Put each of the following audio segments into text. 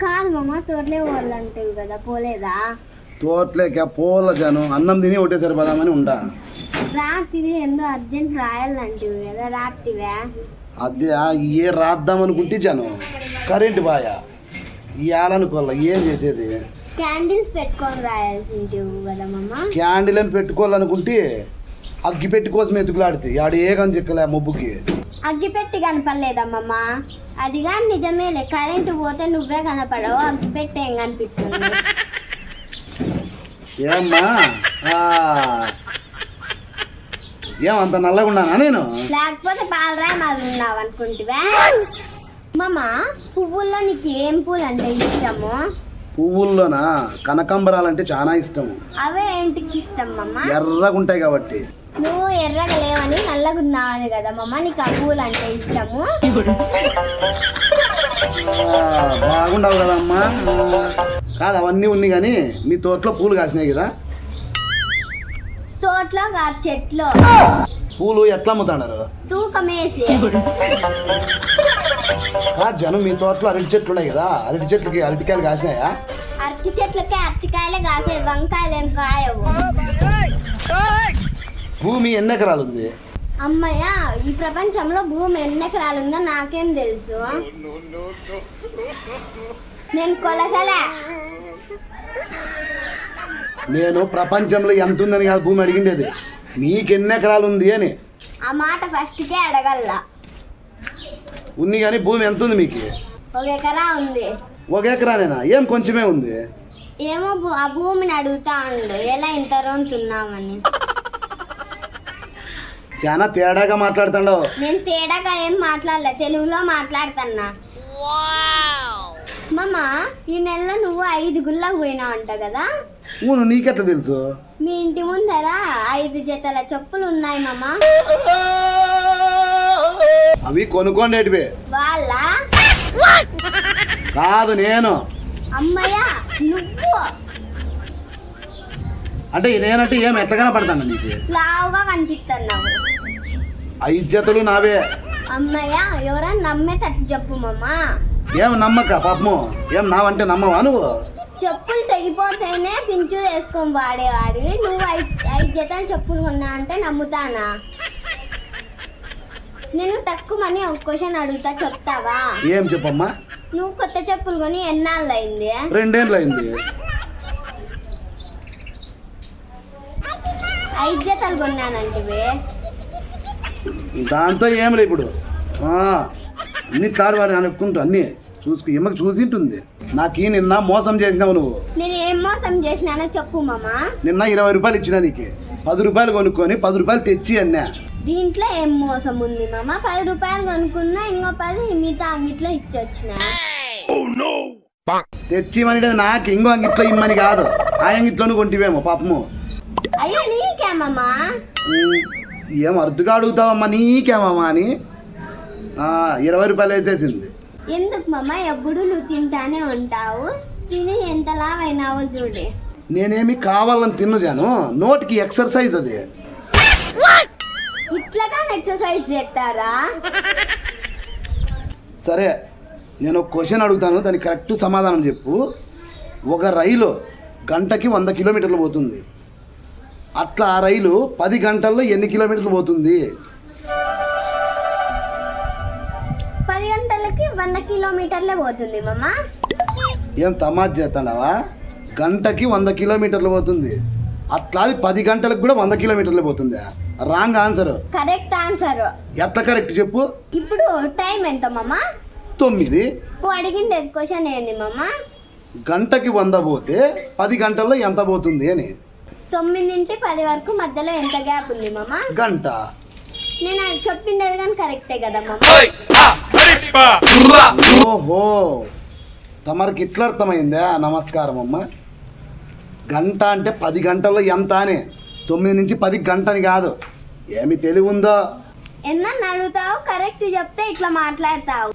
కాదు మామ తోటలే వాళ్ళు అంటావు కదా పోలేదా? తోటలేక పోల జనం అన్నం తిని ఒకటేసారి పదామని ఉంటా. రాత్రి ఎందో అర్జెంట్ రాయాలంటివి కదా రాత్రివే? అదే ఏ రాద్దాం అనుకుంటే జనం. కరెంట్ బాయ ఇవ్వాలనుకోవాల ఏం చేసేది? క్యాండిల్స్ పెట్టుకొని రాయాల్సింటివి కదా మామ. క్యాండిల్ ఏం పెట్టుకోవాలనుకుంటే అగ్గి పెట్టి కోసం ఎతుకులాడితే ఆడ ఏ కని చెక్కలే మబ్బుకి? అగ్గిపెట్టి కనపడలేదమ్మమ్మ. అదిగా నిజమేలే కరెంటు పోతే నువ్వే కనపడవు అగ్గిపెట్టి ఏం కనిపిస్తుంది? ఏమ్మా? ఆ. ఏం అంత నల్లగా ఉన్నానా నేను? లేకపోతే పాలరాయి మాది ఉన్నావు అనుకుంటివా? మామ పువ్వుల్లో నీకు ఏం పూలు అంటే ఇష్టము? పువ్వుల్లోన? కనకాంబరాలంటే చాలా ఇష్టం అవే ఏంటికి ఇష్టం మమ్మ ఎర్రగా ఉంటాయి కాబట్టి. నువ్వు ఎర్రగా లేవని నల్లగా ఉన్నావని కదా మమ్మ నీకు ఆ పూలు అంటే ఇష్టము? బాగుండవు కదమ్మా. కాదు అవన్నీ ఉన్నాయి కానీ మీ తోటలో పూలు కాసినాయి కదా. తోటలో గా చెట్లు? పూలు ఎట్లా అమ్ముతున్నారు తూకమేసి. ఆ, జనం మీ తోటలో అరటి చెట్లు ఉన్నాయి కదా అరటి చెట్లకి అరటికాయలు కాసినాయా? అరటి చెట్లకి అరటికాయలే కాసేది వంకాయలు ఏం కాయవు భూమి ఎన్ని ఎకరాలు ఉంది? అమ్మయ్య ఈ ప్రపంచంలో భూమి ఎన్ని ఎకరాలు ఉందో నాకేం తెలుసు? నేను కొలసలే. నేను ప్రపంచంలో ఎంత ఉందని కాదు భూమి అడిగిండేది. మీకు ఎన్ని ఎకరాలు ఉంది అని. ఆ మాట ఫస్ట్కే అడగల్లా. ఉంది కానీ భూమి ఎంత ఉంది మీకు? ఒక ఎకరా ఉంది. ఒక ఎకరానేనా? ఏం కొంచెమే ఉంది? ఏమో భూ- ఆ భూమిని అడుగుతా ఉండు ఎలా ఇంత రొంతున్నామని చాలా తేడాగా మాట్లాడుతాండవు నేను తేడాగా ఏం మాట్లాడలే తెలుగులో మాట్లాడుతున్నా. మామ ఈ నెలలో నువ్వు ఐదు గుళ్ళకు పోయినావు అంట కదా? ఊను నీకెట్లా తెలుసు? మీ ఇంటి ముందర ఐదు జతల చెప్పులు ఉన్నాయి మామ. అవి కొనుక్కోండేటివే వాళ్ళ? కాదు నేను. అమ్మయ్య నువ్వు. అంటే నేనంటే ఏం ఎట్లా పడతాను నీకు? లావుగా కనిపిస్తున్నావు. ఐదు జతలు నావే. అమ్మయ్య ఎవరైనా నమ్మేటట్టు చెప్పు మామ. ఏం నమ్మక పాపము? ఏం నావంటే నమ్మవా నువ్వు? చెప్పులు తెగిపోతేనే పించు వేసుకొని వాడేవాడివి నువ్వు ఐదు ఐదు జతలు చెప్పులు కొన్నా అంటే నమ్ముతానా? నేను తక్కువని ఒక క్వశ్చన్ అడుగుతా చెప్తావా? ఏం చెప్పమ్మా? నువ్వు కొత్త చెప్పులు కొని ఎన్నాళ్ళు అయింది రెండేళ్ళు అయింది ఐదు జతలు కొన్నానంటివి. దాంతో ఏమిలే ఇప్పుడు? ఆ, అన్ని తాడు వాడు అనుకుంటూ అన్నీ. చూసుకు ఎమ్మకి చూసింటుంది. నాకు ఈ నిన్న మోసం చేసినావు నువ్వు. నేను ఏం మోసం చేసినానో చెప్పు మామ. నిన్న ఇరవై రూపాయలు ఇచ్చిన నీకు. పది రూపాయలు కొనుక్కొని పది రూపాయలు తెచ్చి అన్నా. దీంట్లో ఏం మోసం ఉంది మామ? పది రూపాయలు కొనుక్కున్నా ఇంకో పది మిగతా అంగిట్లో ఇచ్చొచ్చిన. తెచ్చి అనేది నాకు ఇంకో అంగిట్లో ఇమ్మని కాదు. ఆ అంగిట్లోనూ కొంటివేమో పాపము. అయ్యో నీకేమమ్మా ఏం అరుదుగా అడుగుతావమ్మా నీకేమమ్మా అని? ఇరవై రూపాయలు వేసేసింది. ఎందుకు మామ? ఎప్పుడు నువ్వు తింటానే ఉంటావు. తిని ఎంత లావైనావో చూడు. నేనేమి కావాలని తిన్నజాను నోటికి ఎక్సర్సైజ్ అది. ఇట్లాగా ఎక్సర్సైజ్ చేస్తారా? సరే నేను ఒక క్వశ్చన్ అడుగుతాను దానికి కరెక్ట్ సమాధానం చెప్పు. ఒక రైలు గంటకి వంద కిలోమీటర్లు పోతుంది. అట్లా ఆ రైలు పది గంటల్లో ఎన్ని కిలోమీటర్లు పోతుంది? పది గంటలకి వంద కిలోమీటర్లే పోతుంది ఏం తమాజ్ చేస్తాడావా గంటకి వంద కిలోమీటర్లు పోతుంది. అట్లా అది పది గంటలకు కూడా వంద కిలోమీటర్లు పోతుందా? Wrong answer. Correct answer. ఎట్లా కరెక్ట్ చెప్పు? ఇప్పుడు టైం ఎంత మామ? తొమ్మిది. నువ్వు క్వశ్చన్ ఏంది గంటకి వంద పోతే పది గంటల్లో ఎంత పోతుంది అని. తొమ్మిది నుంచి పది వరకు మధ్యలో ఎంత గ్యాప్ ఉంది మామ? గంట. నేను అది చెప్పిండేది కానీ కరెక్టే కదా మామ? ఓహో. తమరికి ఇట్లా అర్థమైందా? నమస్కారం అమ్మ. గంట అంటే పది గంటల్లో ఎంత అని. తొమ్మిది నుంచి పది గంటని కాదు. ఏమి తెలివి ఉందో ఎన్నని అడుగుతావు? కరెక్ట్ చెప్తే ఇట్లా మాట్లాడతావు.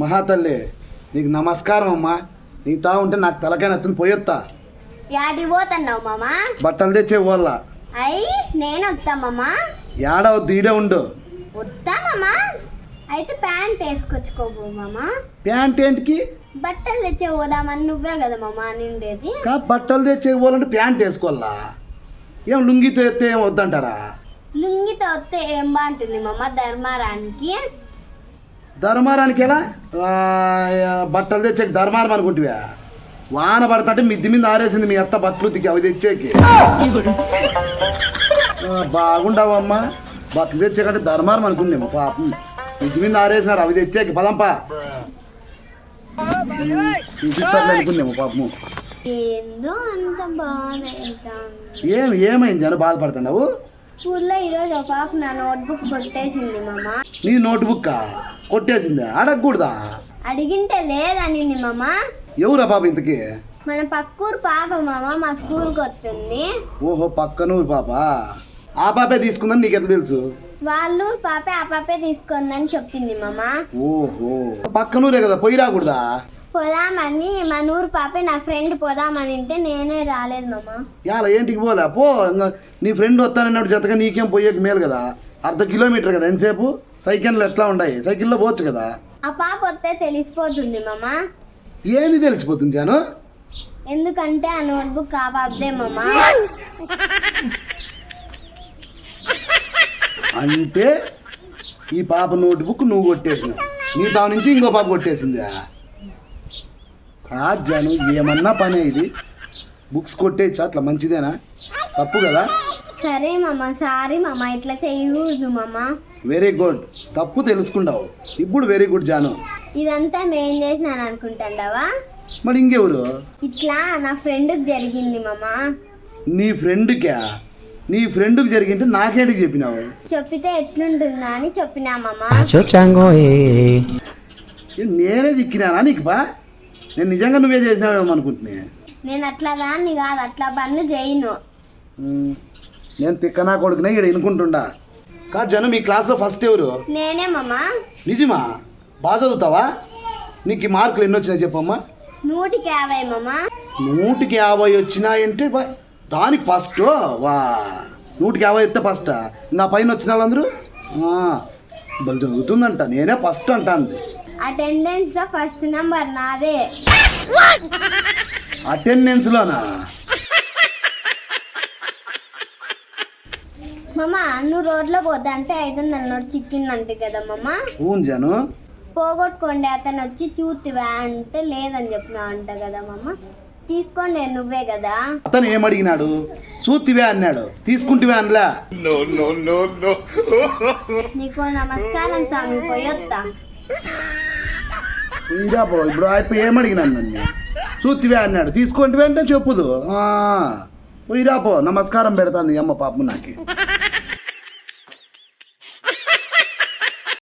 మహాతల్లి నీకు నమస్కారం అమ్మా. నీ తా ఉంటే నాకు తలకాయ నత్తుని పోయొత్తా. యాడికి పోతున్నావు మామ? బట్టలు తెచ్చే వాళ్ళ అయ్యి నేను వస్తా మామ ఈడే ఉండు. వస్తా మామ? అయితే ప్యాంట్ వేసుకొచ్చుకోబో మామ. ప్యాంట్ ఏంటికి? బట్టలు తెచ్చే పోదామని నువ్వే కదా మామ నిండేది. కా బట్టలు తెచ్చే పోవాలంటే ప్యాంట్ వేసుకోవాలా? ఏం లుంగితో ఎత్తే ఏం వద్దంటారా? లుంగితో వస్తే ఏం బాగుంటుంది మామ ధర్మారానికి? ధర్మారానికి ఎలా? బట్టలు తెచ్చే ధర్మారం అనుకుంటువా? వాన పడతంటే మిద్ది మీద ఆరేసింది మీ అత్త బట్టలు అవి తెచ్చేకి. బాగుండవమ్మా. బట్టలు తెచ్చేకంటే ధర్మారం అనుకుందేమో పాపం. మిద్ది మీద ఆరేసినారు అవి తెచ్చేకి. పదంపా. అనుకుందేమో పాపము. ఏం ఏమైంది? అని బాధపడుతున్నావు? స్కూల్లో ఈరోజు ఒక పాప నా నోట్బుక్ కొట్టేసింది మామ. నీ నోట్బుక్ కొట్టేసిందా? అడగకూడదా? అడిగింటే లేదనింది మామ? ఎవరా బాబు ఇంతకీ? మన పక్కూరు పాప మామ మా స్కూల్కి వస్తుంది. ఓహో పక్కనూరు పాప? ఆ పాపే తీసుకుందని నీకు ఎట్లా తెలుసు? వాళ్ళు పాపే ఆ పాపే తీసుకుందని చెప్పింది మామ. ఓహో పక్కనూరే కదా పోయి రాకూడదా? పోదామని మా నూరు పాపే నా ఫ్రెండ్ పోదామని అంటే నేనే రాలేదు మామ. యాల ఏంటికి పోలే? పో ఇంకా నీ ఫ్రెండ్ వస్తానన్నాడు జతగా నీకేం పోయేకి మేలు కదా? అర్ధ కిలోమీటర్ కదా ఎంతసేపు? సైకిళ్ళు ఎట్లా ఉన్నాయి సైకిల్లో పోవచ్చు కదా? ఆ పాప వస్తే తెలిసిపోతుంది మామ. ఏంది తెలిసిపోతుంది జాను? ఎందుకంటే ఆ నోట్బుక్ అంటే ఈ పాప నోట్బుక్ నువ్వు కొట్టేసినావు. నీ తావు నుంచి ఇంకో పాప కొట్టేసిందా. కాదు జాను ఏమన్నా పనే ఇది. బుక్స్ కొట్టేయచ్చా అట్లా మంచిదేనా? తప్పు కదా? సరే మామ సారీ మామ ఇట్లా చేయకూడదు మామ. వెరీ గుడ్ తప్పు తెలుసుకుంటావు. ఇప్పుడు వెరీ గుడ్ జాను. ఇదంతా నేను చేసినాను అనుకుంటాండవా మరి ఇంకెవరు? ఇట్లా నా ఫ్రెండ్కి జరిగింది మామ. నీ ఫ్రెండ్కా? నీ ఫ్రెండ్కి జరిగింటే నాకేంటికి చెప్పినావు? చెప్పితే ఎట్లుంటుందా అని చెప్పినా మామ. ఏ, నేనే చిక్కినానా నీకు బా? నేను నిజంగా నువ్వే చేసినావేమో అనుకుంటున్నా. నేను అట్లా దాన్ని కాదు అట్లా పనులు చేయను. నేను తిక్కనా కొడుకునే ఇక్కడ వినుకుంటుండా కాదు జను మీ క్లాస్లో ఫస్ట్ ఎవరు? నేనే మామ. నిజమా? బాగా చదువుతావా? నీకు మార్కులు ఎన్ని వచ్చినాయి చెప్పమ్మా. నూటికి యాభై మామ. నూటికి యాభై వచ్చినాయంటే దానికి ఫస్ట్ వా నూటికి యాభై వస్తే ఫస్ట్ నా పైన వచ్చిన వాళ్ళందరూ? బలి చదువుతుందంట నేనే ఫస్ట్ అంటాంది. అటెండెన్స్లో ఫస్ట్ నంబర్ నాదే. అటెండెన్స్లోనా మామ నువ్వు రోడ్లో పోతా అంటే ఐదు వందల నోట్ చిక్కిందంటే కదా మామ. అవును జాను పోగొట్టుకోండి అతను వచ్చి చూతివా అంటే లేదని చెప్పినా అంట కదా మామ. తీసుకోండి నువ్వే కదా. అతను ఏమడిగినాడు? చూతివే అన్నాడు. తీసుకుంటివే అనలే? నీకు నమస్కారం స్వామి పోయొత్తా. ఇంకా పో ఇప్పుడు అయిపోయి ఏమడిగినాను నన్ను? చూతివే అన్నాడు. తీసుకుంటివే అంటే చెప్పుదు. ఆ, పోయిరా పో నమస్కారం పెడతాంది ఈ అమ్మ పాపం నాకు.